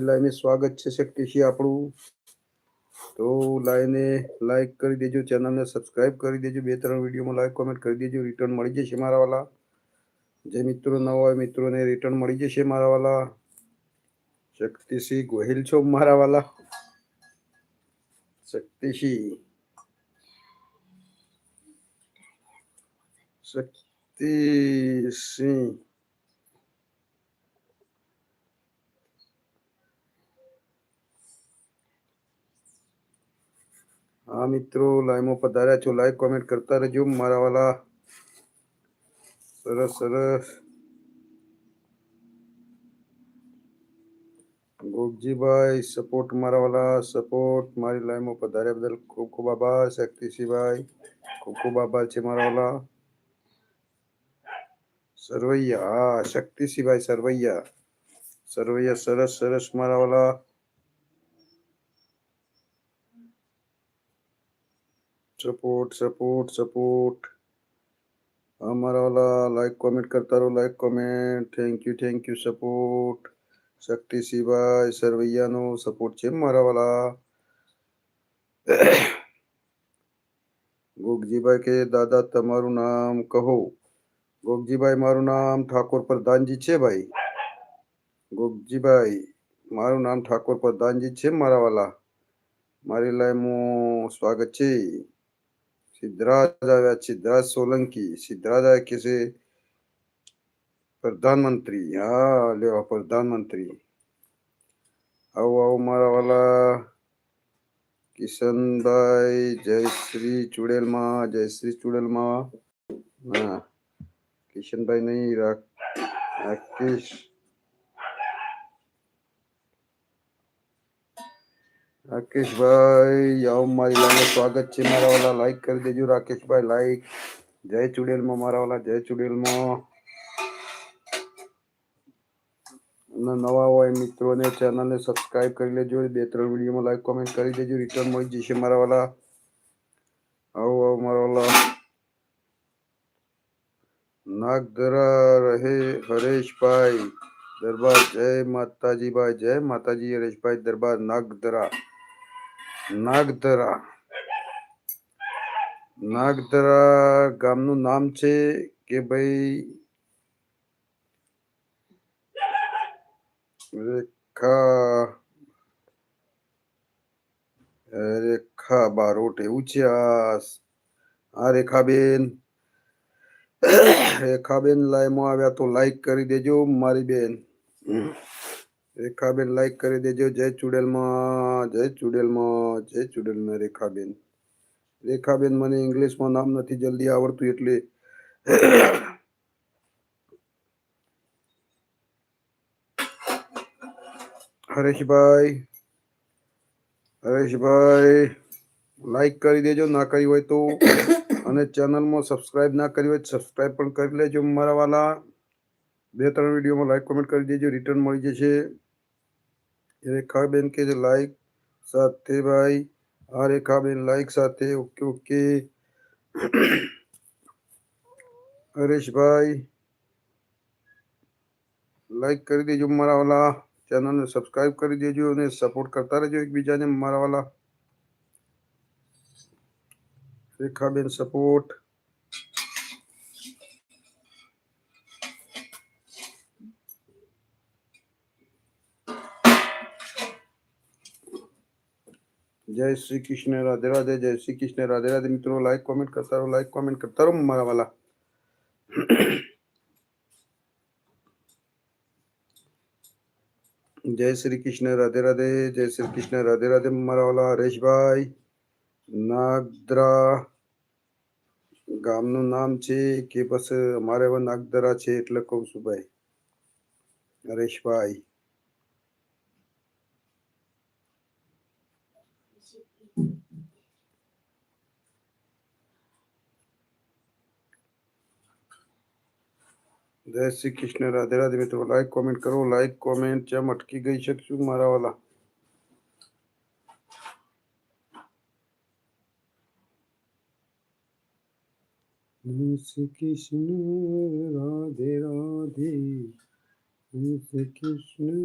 લાઈને સ્વાગત છે શક્તિશી આપણું. તો લાઈને લાઈક કરી દેજો ચેનલને સબસ્ક્રાઇબ કરી દેજો, બે ત્રણ વિડીયોમાં લાઈક કોમેન્ટ કરી દેજો રિટર્ન મળી જશે મારા વાલા. જે મિત્રો ન હોય મિત્રોને રિટર્ન મળી જશે મારા વાલા. શક્તિસિંહ ગોહિલ છો મારા વાલા. શક્તિસિંહ. શક્તિસિંહ. હા મિત્રો લાઈવમાં પધાર્યા છો લાઈક કોમેન્ટ કરતા રહેજો મારા વાલા સરસ સરસ ગોપજીભાઈ સપોર્ટ મારા વાલા સપોર્ટ મારી લાઈવમાં પધાર્યા બદલ ખૂબ ખૂબ આભાર શક્તિસિંહભાઈ ખૂબ ખૂબ આભાર છે મારા વાલા સરવૈયા હા શક્તિસિંહભાઈ સરવૈયા સરવૈયા સરસ સરસ મારા વાલા સપોર્ટ સપોર્ટ સપોર્ટ અમારા વાલા લાઈક કોમેન્ટ કરતા રહો like comment thank you thank you support શક્તિસિંહભાઈ સરવૈયાનો સપોર્ટ છે મારા વાલા ગોગજીભાઈ કે દાદા તમારું નામ કહો ગોગજીભાઈ મારું નામ ઠાકોર પ્રધાનજી છે ભાઈ ગોગજીભાઈ મારું નામ ઠાકોર પ્રધાનજી છે મારા વાલા મારી લાઈવમાં સ્વાગત છે સિદ્ધરાજ આવ્યા સિદ્ધરાજ સોલંકી સિદ્ધરાજ આવ્યા કે છે પ્રધાનમંત્રી. હા લેવા પ્રધાનમંત્રી. આવો આવો, મારા વાલા. કિશનભાઈ જયશ્રી ચુડેલમાં જયશ્રી ચુડેલમાં. હા, કિશનભાઈ નહીં રાકેશ. રાકેશભાઈ આવો મારી લાઈન સ્વાગત છે. મારા વાલા લાઈક કરી દેજો. રાકેશભાઈ લાઈક જય ચુડેલમાં, મારા વાલા, જય ચુડેલમાં. નવા હોય મિત્રોને ચેનલને સબસ્ક્રાઇબ કરી લેજો. બે ત્રણ વિડીયોમાં લાઈક કોમેન્ટ કરી દેજો. રિટર્ન મળી જશે, મારા વાલા. આવો આવો, મારા વાલા. નાગધરા રહે હરેશભાઈ. દરબાર જય માતાજીભાઈ, જય માતાજી હરેશભાઈ. દરબાર નાગધરા. નાગધરા. નાગધરા ગામનું નામ છે કે ભાઈ, રેખા રેખા બારોટ એવું છે આ આ રેખાબેન. રેખાબેન લાઈવમાં આવ્યા તો લાઈક કરી દેજો મારી બેન. રેખાબેન લાઈક કરી દેજો. જય ચુડેલમાં જય ચુડેલમાં જય ચુડેલમાં રેખાબેન. રેખાબેન મને ઇંગ્લિશમાં નામ નથી જલ્દી આવડતું એટલે હરેશભાઈ હરેશભાઈ લાઈક કરી દેજો. ના કરી હોય તો અને ચેનલમાં સબસ્ક્રાઇબ ના કરી હોય સબસ્ક્રાઇબ પણ કરી લેજો મારા વાલા. બે ત્રણ વિડીયોમાં લાઈક કોમેન્ટ કરી દેજો. રિટર્ન મળી જશે. રેખાબેન કે લાઈક સાથે ભાઈ આ રેખાબેન લાઈક સાથે ઓકે ઓકે હરેશભાઈ લાઈક કરી દેજો મારા વાલા ચેનલને સબસ્ક્રાઇબ કરી દેજો અને સપોર્ટ કરતા રહેજો એકબીજાને મારા વાલા રેખાબેન સપોર્ટ જય શ્રી કૃષ્ણ, રાધે રાધે, જય શ્રી કૃષ્ણ, રાધે રાધે. મિત્રો લાઈક કોમેન્ટ કરતા રહો લાઈક કોમેન્ટ કરતા રહો, મારા વાલા. જય શ્રી કૃષ્ણ, રાધે રાધે, જય શ્રી કૃષ્ણ, રાધે રાધે, મારા વાલા હરેશભાઈ નાગદરા ગામનું નામ છે કે બસ અમારે નાગદરા છે એટલે કહું છું ભાઈ. હરેશભાઈ. જય શ્રી કૃષ્ણ રાધે રાધે મિત્રો લાઈક કોમેન્ટ કરો લાઈક કોમેન્ટ જેમ અટકી ગઈ શકશું મારા વાલા શ્રી કૃષ્ણ રાધે રાધે શ્રી કૃષ્ણ